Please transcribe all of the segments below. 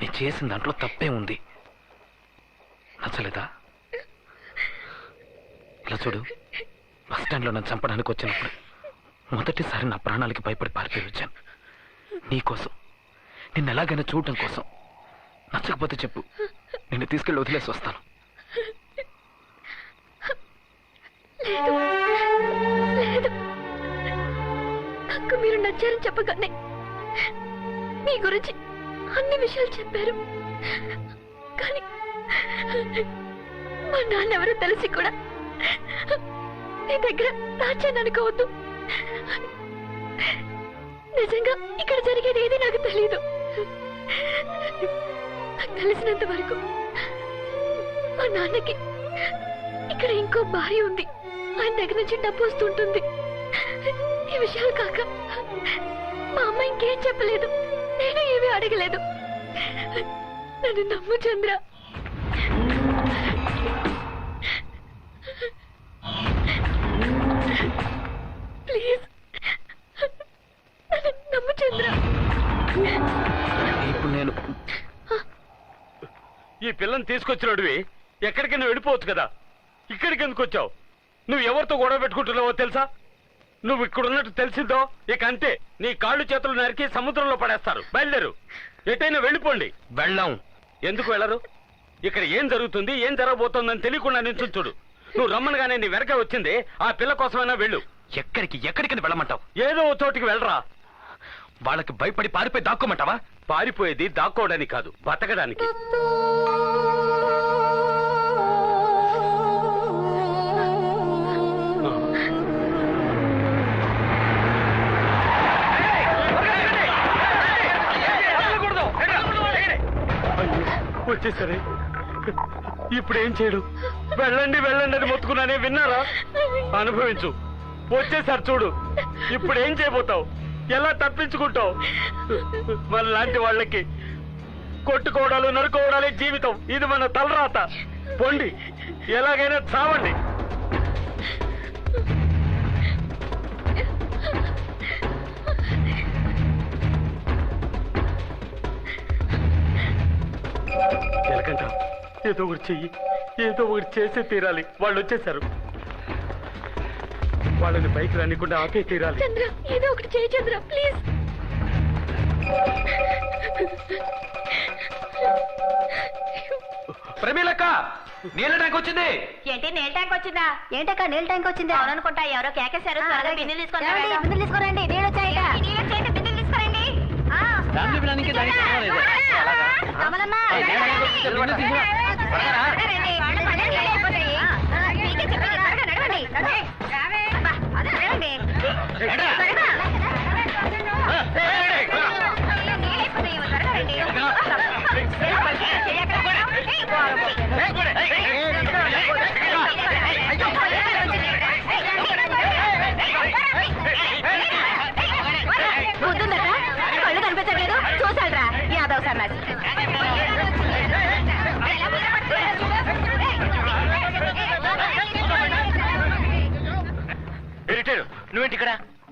నేను చేసిన దాంట్లో తప్పే ఉంది. నచ్చలేదా? ఇలా చూడు బస్ స్టాండ్లో నన్ను చంపడానికి వచ్చినప్పుడు మొదటిసారి నా ప్రాణాలకి భయపడి పారిపోయి వచ్చాను. నీకోసం నిన్ను ఎలాగైనా చూడటం కోసం. నచ్చకపోతే చెప్పు నిన్ను తీసుకెళ్ళి వదిలేసి వస్తాను. నాకు మీరు నచ్చారని చెప్పగానే మీ గురించి అన్ని విషయాలు చెప్పారు. కానీ మా నాన్న ఎవరో తెలిసి కూడా నీ దగ్గర దాచాను అనుకోవద్దు. నిజంగా ఇక్కడ జరిగేది ఏది నాకు తెలియదు నాకు తెలిసినంత వరకు మా నాన్నకి ఇక్కడ ఇంకో భార్య ఉంది. ఆయన దగ్గర నుంచి డబ్బు వస్తుంటుంది. ఈ విషయాలు కాక మా అమ్మ ఇంకేం చెప్పలేదు. ఏమీ అడగలేదు. నన్ను నమ్ము చంద్ర. ప్లీజ్. నన్ను నమ్ము చంద్ర. ఇప్పుడు నేను ఈ పిల్లని తీసుకొచ్చినోడివి ఎక్కడికైనా వెళ్ళిపోవచ్చు కదా. ఇక్కడికి ఎందుకు వచ్చావు? నువ్వు ఎవరితో గొడవ పెట్టుకుంటున్నావో తెలుసా? నువ్వు ఇక్కడ ఉన్నట్టు తెలిసిందో ఇక అంతే. నీ కాళ్ళు చేతులు నరికి సముద్రంలో పడేస్తారు. బయలుదేరు. ఎటైనా వెళ్ళిపోండి. వెళ్ళాం. ఎందుకు వెళ్ళరు? ఇక్కడ ఏం జరుగుతుంది ఏం జరగబోతోందని తెలియకుండా నించుని చూడు. నువ్వు రమ్మనగానే నీ వెనక వచ్చింది. ఆ పిల్ల కోసమైనా వెళ్ళు. ఎక్కడికి ఎక్కడికి వెళ్ళమంటావు? ఏదో ఓ చోటికి వెళ్ళరా. వాళ్ళకి భయపడి పారిపోయి దాక్కోమంటావా? పారిపోయేది దాక్కోవడానికి కాదు బతకడానికి. వచ్చేసరి ఇప్పుడు ఏం చేయడు? వెళ్ళండి వెళ్ళండి అని మొత్తుకున్నానే విన్నారా? అనుభవించు. వచ్చేసారి చూడు. ఇప్పుడు ఏం చేయబోతావు? ఎలా తప్పించుకుంటావు? మన లాంటి వాళ్ళకి కొట్టుకోవడాలు నరుకోవడాలే జీవితం. ఇది మన తలరాత. పొండి. ఎలాగైనా చావండి. ఎలకంట ఏదో ఒకటి చెయ్యి. ఏదో ఒకటి చేసే తీరాలి. వాళ్ళు వచ్చేసారు. వాళ్ళని బైక్ రానికుండా ఆపే తీరాలి. చంద్ర ఏదో ఒకటి చేయి చంద్ర ప్లీజ్. ప్రమీలక్క నీళ్ళ ట్యాంక్ వచ్చింది. ఏంటి నీళ్ళ ట్యాంక్ వచ్చిందా? ఏంటక్క నీళ్ళ ట్యాంక్ వచ్చింది? అవుననుకుంటా ఎవరో కేకేశారు త్వరగా బిన్నెలు తీసుకొని. బిందెలు తీసుకురండి నీళ్ళు వచ్చాయట ఏంటి, నీళ్ళు వచ్చాయంటే బిన్నెలు తీసుకురండి ఆ. ఫ్యామిలీ ప్లానింగ్కి దానికి సంబంధం లేదు. కమలమ్మ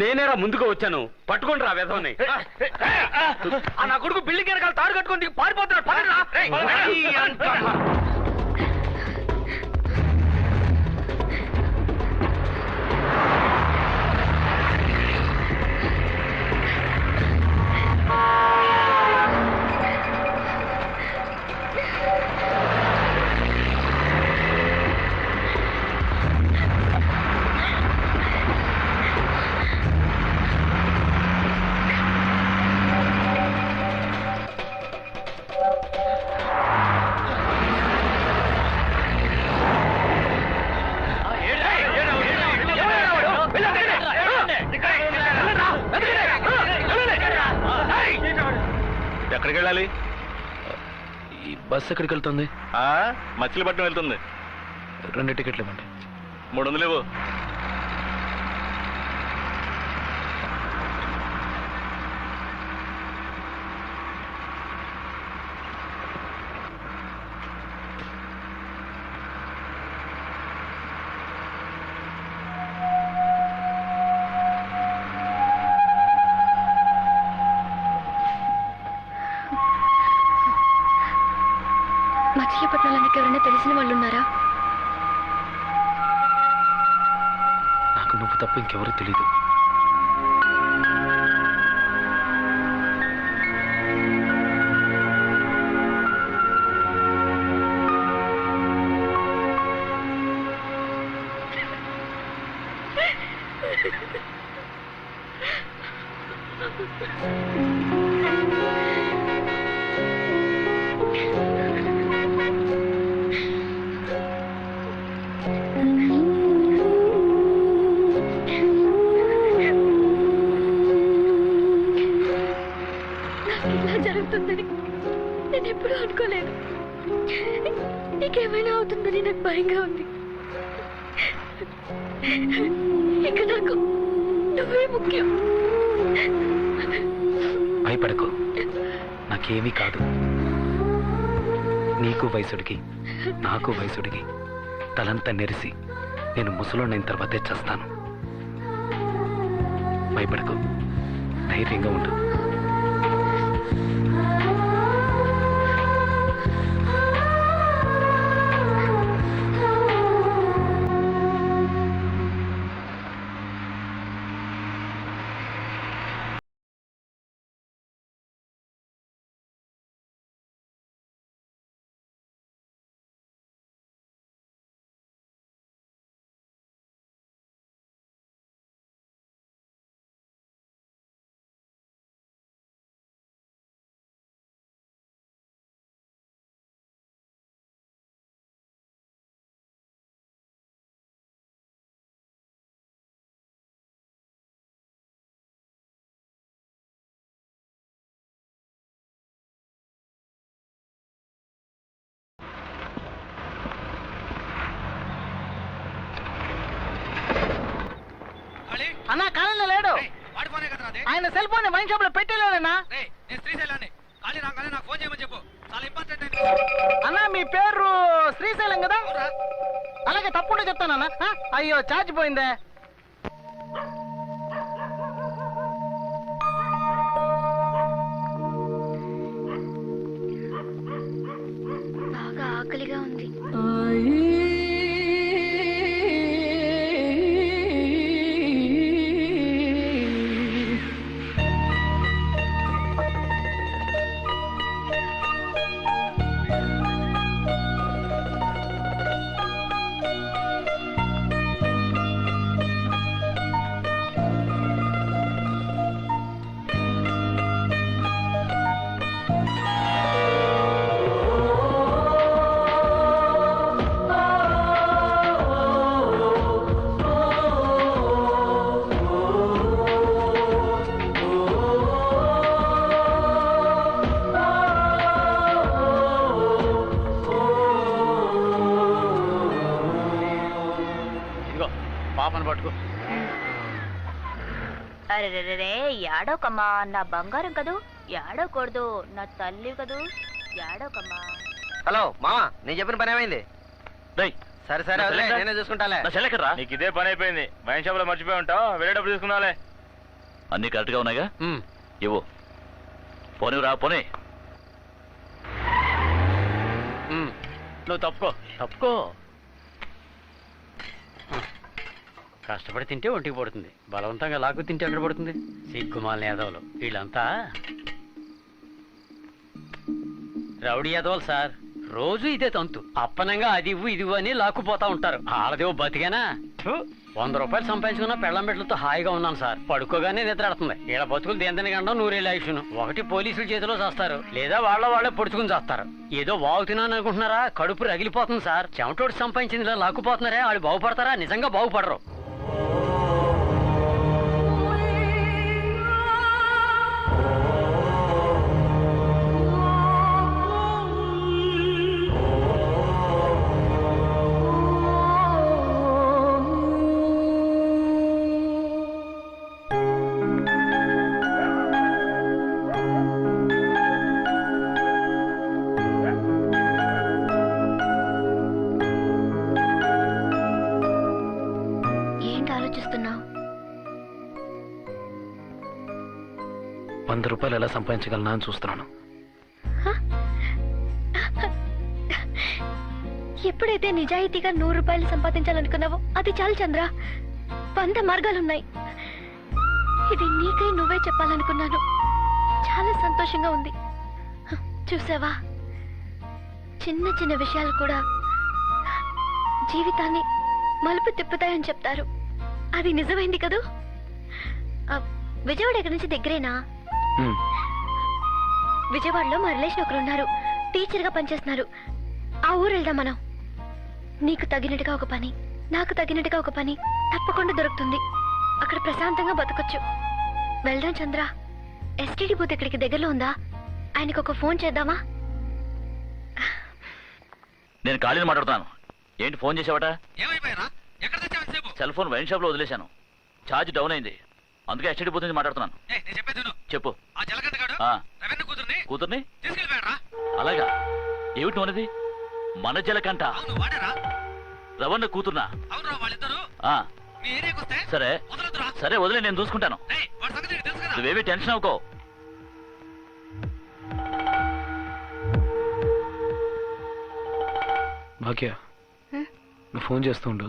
నేనేరా ముందుగా వచ్చాను. పట్టుకోండి రా వెధవని. నా కొడుకు బిల్డింగ్ వెనకాల తాడు కట్టుకొని పారిపోతున్నాడు. ఈ బస్ ఎక్కడికి వెళ్తుంది? మచిలీపట్నం వెళ్తుంది. రెండు టికెట్లు ఇవ్వండి. మూడు వందలు ఇవ్వు. తప్ప ఇంకెవరూ తెలీదు నాకు వయసుడికి నాకు వయసుడికి తలంతా నెరిసి నేను ముసలోనైన తర్వాతే చేస్తాను. భయపడకు. ధైర్యంగా ఉండు. అన్న కాలంలో లేడు. ఆయన సెల్ ఫోన్ వైన్ షాప్లో ఇంపార్టెంట్ అన్న మీ పేరు శ్రీశైలం కదా? అలాగే తప్పుండే చెప్తానన్నా? అయ్యో ఛార్జ్ పోయిందే. అరే యాడోకమ్మా నా బంగారం కదూ? యాడోకూడదు నా తల్లి కదూ? యాడోకమ్మా హలో మామా నేను చెప్పిన పని ఏమైంది? రేయ్ సరే సరే వదిలే, నేనే చూసుకుంటాలే. నా చెల్లెక్కడ్రా? నీకు ఇదే పని అయిపోయింది. వైన్ షాప్లో మర్చిపోయి ఉంటావు వెళ్ళేటప్పుడు తీసుకుందాలే అన్ని కరెక్ట్గా ఉన్నాయిగా? ఇవ్వు. పోనీ రా పోనీ. నువ్వు తప్పుకో తప్పుకో. కష్టపడి తింటే ఒంటికి పడుతుంది. బలవంతంగా లాక్కు తింటే ఎక్కడ పడుతుంది. సిగ్గుమాల యాదవులు. వీళ్ళంతా రౌడీ యాదవులు సార్. రోజు ఇదే తంతు. అప్పనంగా అది ఇవ్వు ఇది అని లాక్కుపోతా ఉంటారు. ఆడదేవో బతికేనా? వంద రూపాయలు సంపాదించుకున్న పెళ్ళం బిడ్డలతో హాయిగా ఉన్నాను సార్. పడుకోగానే నిద్రాడుతుంది ఇలా బతుకులు దేంతని గండం నూరేళ్ళ ఆయుష్ను. ఒకటి పోలీసుల చేతిలో చేస్తారు. లేదా వాళ్ళ వాళ్ళే పొడుచుకుని చేస్తారు. ఏదో వాగుతున్నాను అనుకుంటున్నారా? కడుపు రగిలిపోతుంది సార్. చెమటోడు సంపాదించింది ఇలా లాక్కుపోతున్నారే? వాళ్ళు బాగుపడతారా? నిజంగా బాగుపడరు. రూపాయలు ఎలా సంపాదించగలనా అని చూస్తున్నాను. ఎప్పుడైతే నిజాయితీగా నూరు రూపాయలు సంపాదించాలనుకున్నావో అది చాలు చంద్ర. వంద మార్గాలున్నాయి. ఇది నీకై నువ్వే చెప్పాలనుకున్నాను. చాలా సంతోషంగా ఉంది. చూసావా? చిన్న చిన్న విషయాలు కూడా జీవితాన్ని మలుపు తిప్పుతాయని చెప్తారు. అది నిజమైంది కదూ? విజయవాడ ఎక్కడి నుంచి దగ్గరేనా? విజయవాడలో మా రిలేషన్ ఒకరు ఉన్నారు. టీచర్గా పనిచేస్తున్నారు. ఆ ఊరు వెళ్దాం మనం. నీకు తగినట్టుగా ఒక పని నాకు తగినట్టుగా ఒక పని తప్పకుండా దొరుకుతుంది. అక్కడ ప్రశాంతంగా బతకొచ్చు. వెళ్దాం చంద్ర. ఎస్టీడీ బూత్ ఇక్కడికి దగ్గరలో ఉందా? ఆయనకు ఒక ఫోన్ చేద్దామా? నేను ఖాళీని మాట్లాడుతున్నాను. ఏంటి ఫోన్ చేసావట? సెల్ ఫోన్ వైన్ షాప్లో వదిలేశాను. ఛార్జ్ డౌన్ అయింది. అందుకే ఎస్టేట్ పోతుంది మాట్లాడుతున్నాను. చెప్పు. కూతుర్ని అలాగా? ఏమిటి నువ్వు మన జలకంట. రవణ కూతుర్నా? సరే. సరే వదిలే నేను చూసుకుంటాను. నువ్వేమీ టెన్షన్ అవుకో భాగ్య నువ్వు ఫోన్ చేస్తుండు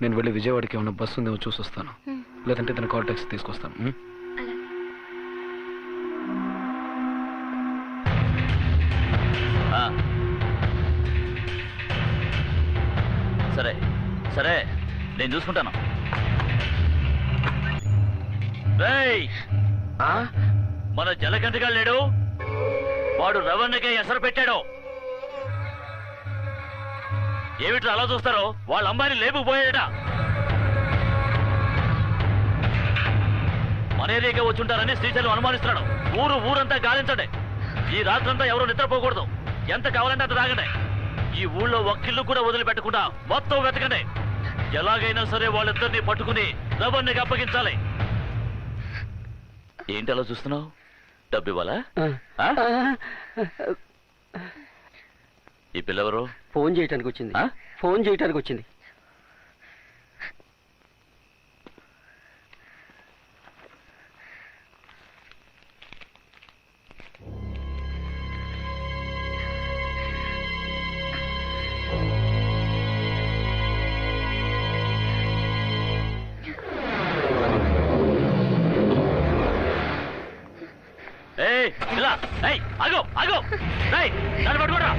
నేను వెళ్ళి విజయవాడకి ఏమైనా బస్సు ఉందేమో చూసి వస్తాను లేదంటే తన కాల్ టాక్సీ తీసుకొస్తాను. సరే సరే నేను చూసుకుంటాను. మన జలకంటగా లేడు. వాడు రవణకే ఎసరు పెట్టాడు. ఏమిట్రా అలా చూస్తారో? వాళ్ళ అమ్మాయిని లేపుకుపోయాడట మన ఏరియాకే వచ్చుంటారని శ్రీశైలం అనుమానిస్తున్నాడు. ఊరు ఊరంతా గాలించండి. ఈ రాత్రంతా ఎవరు నిద్రపోకూడదు. ఎంత కావాలంటే అంత తాగండి. ఈ ఊళ్ళో ఒక్కిళ్ళు కూడా వదిలిపెట్టకుండా మొత్తం వెతకండి. ఎలాగైనా సరే వాళ్ళిద్దరిని పట్టుకుని రవణ్ణికి అప్పగించాలి. ఏంటి అలా చూస్తున్నావు? డబ్బు ఇవ్వాలా? ఈ పిల్లెవరు? ఫోన్ చేయటానికి వచ్చింది? ఫోన్ చేయటానికి వచ్చింది. నన్ను పట్టుకోరా.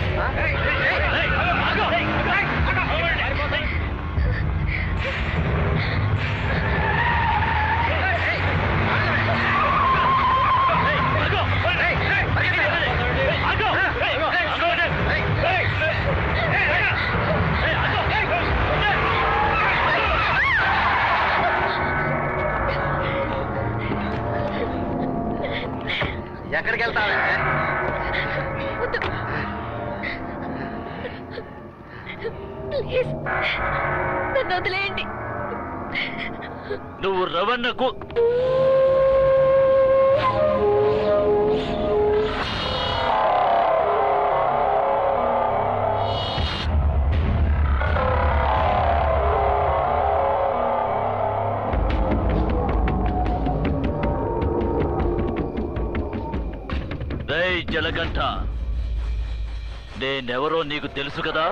తెలుసు కదా?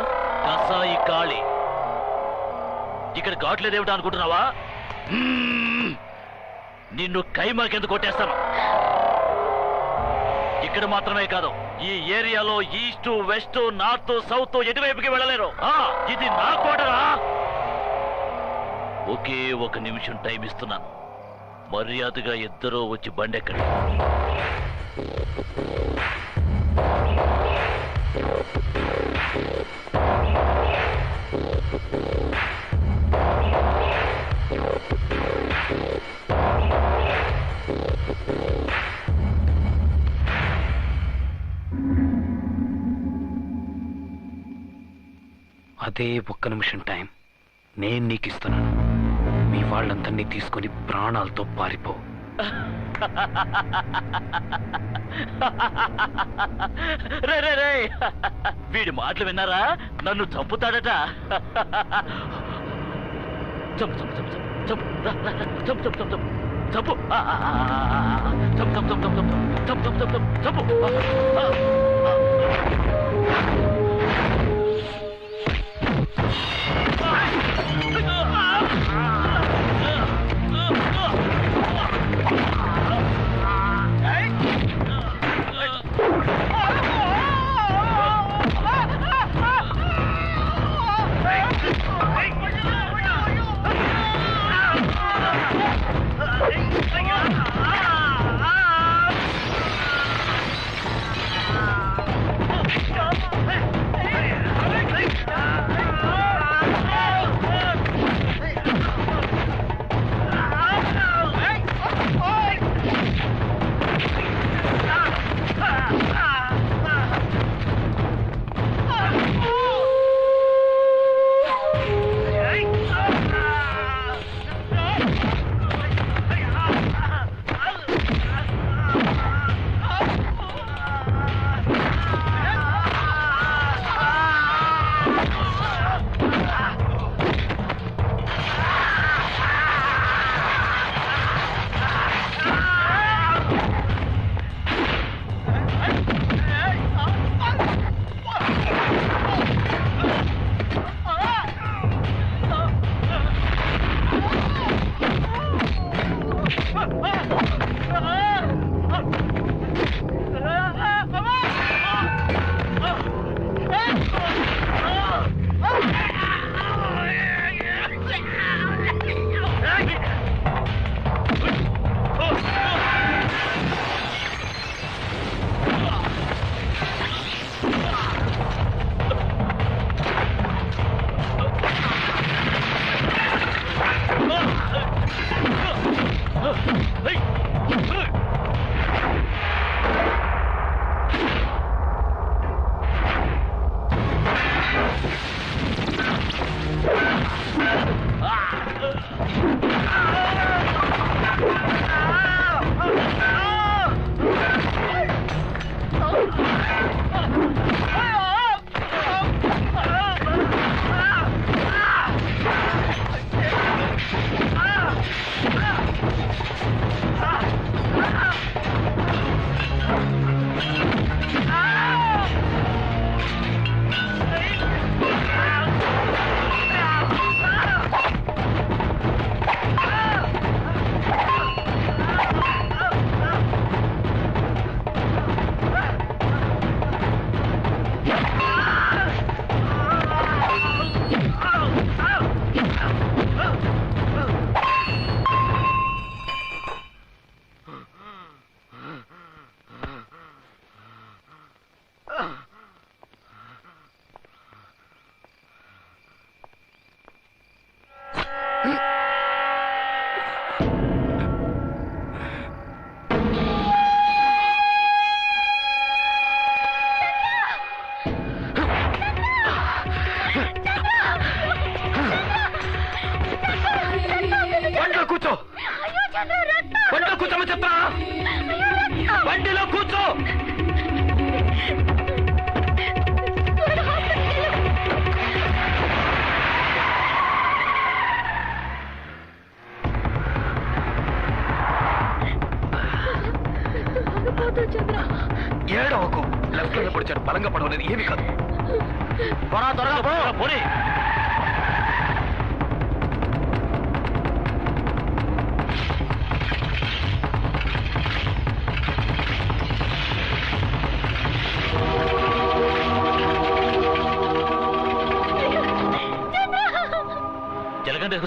కసాయి కాళి. ఇక్కడ ఘాట్లేదేమిటా అనుకుంటున్నావా? నిన్ను కైమా కింద కొట్టేస్తాను? ఇక్కడ మాత్రమే కాదు ఈ ఏరియాలో ఈస్ట్ వెస్ట్ నార్త్ సౌత్ ఎటువైపుకి వెళ్ళలేరు? ఇది నా కోటరా? ఒకే ఒక నిమిషం టైం ఇస్తున్నాను. మర్యాదగా ఇద్దరూ వచ్చి బండెక్కండి. అదే ఒక్క నిమిషం టైం నేను నీకు ఇస్తున్నాను మీ వాళ్ళందరినీ తీసుకొని ప్రాణాలతో పారిపో రే రే రే వీడి మాటలు విన్నారా నన్ను చంపుతాడట చంపు చంపు చంపు చంపు చంపు చంపు చంపు చంపు చంపు చంపు చంపు చంపు చంపు చంపు చంపు చంపు చంపు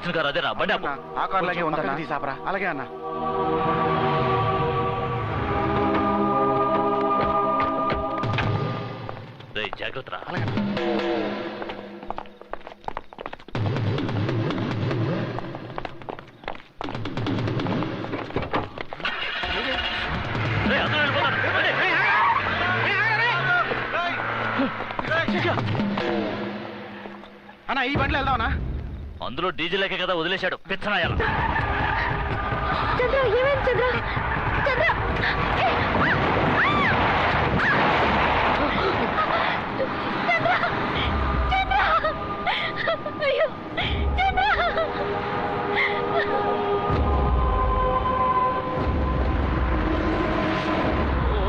బండి ఆపు. ఆ కార్లాగే ఉందన్నా తీసాపరా అలాగే అన్న రేయ్, జాగ్రత్త రా. అలాగే రేయ్, అందరూ వెళ్ళిపోతారు. రండి. అన్న ఈ బండిలో వెళ్దామన్నా అందులో డీజిల్ లేకే కదా వదిలేశాడు పిచ్చనాయాల చంద్ర ఏమైంది చంద్ర చంద్ర ఏ! చంద్ర! చంద్ర! అయ్యో! చంద్ర! ఓ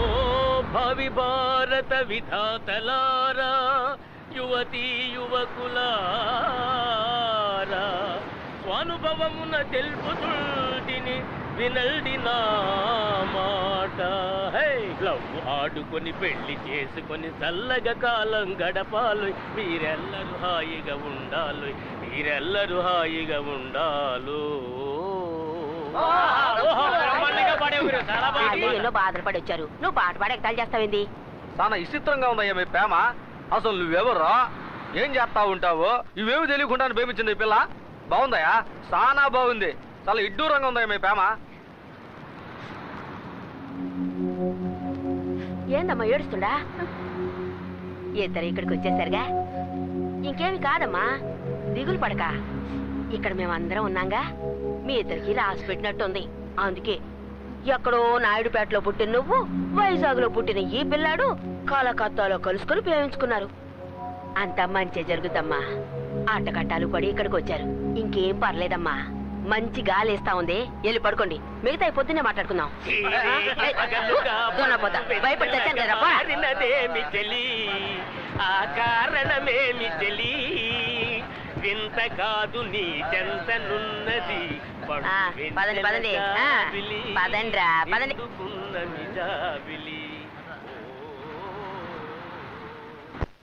భావి భారత విధాతలారా యువతీ యువకులారా స్వానుభవమున తెలుపుతుంటిని వినల్డి నా మాట. హే లవ్ ఆడుకొని పెళ్ళి చేసుకొని చల్లగా కాలం గడపాలి మీరెల్లరూ హాయిగా ఉండాలి మీరెల్లరూ హాయిగా ఉండాలు ఎన్నో బాధలు పడి వచ్చారు నువ్వు పాట పాడి ఎగతాలు చేస్తావేంది చాలా విచిత్రంగా ఉందయ్యా మీ ప్రేమ. అసలు నువ్వెవరో ఏం చేస్తా ఉంటావు? ఇవేమి తెలియకుండా ప్రేమించింది పిల్ల. బాగుందయా చాలా బాగుంది. చాలా ఇడ్డూరంగా ఉందా మీ ప్రేమ. ఏందమ్మా ఏడుస్తుండా? ఇద్దరు ఇక్కడికి వచ్చేసరిగా? ఇంకేమి కాదమ్మా దిగులు పడక. ఇక్కడ మేమందరం ఉన్నాంగా. మీ ఇద్దరికి రాసి పెట్టినట్టుంది. అందుకే ఎక్కడో నాయుడుపేటలో పుట్టిన నువ్వు వైజాగ్లో పుట్టిన ఈ పిల్లాడు కాలకత్తాలో కలుసుకుని ప్రేమించుకున్నారు. అంతా మంచి జరుగుతమ్మా ఆటకట్టాలు పడి ఇక్కడికి వచ్చారు. ఇంకేం పర్లేదమ్మా. మంచి గాలి ఇస్తా ఉంది. వెళ్ళి పడుకోండి. మిగతా ఈ పొద్దున్నే మాట్లాడుకుందాం. భయపడి చెలి. ఆ కారణమేమి చెలి. వింత కాదు నీ చెంతనున్నది ఆ, పదండి, పదండి. పదండ్రా, పదండి.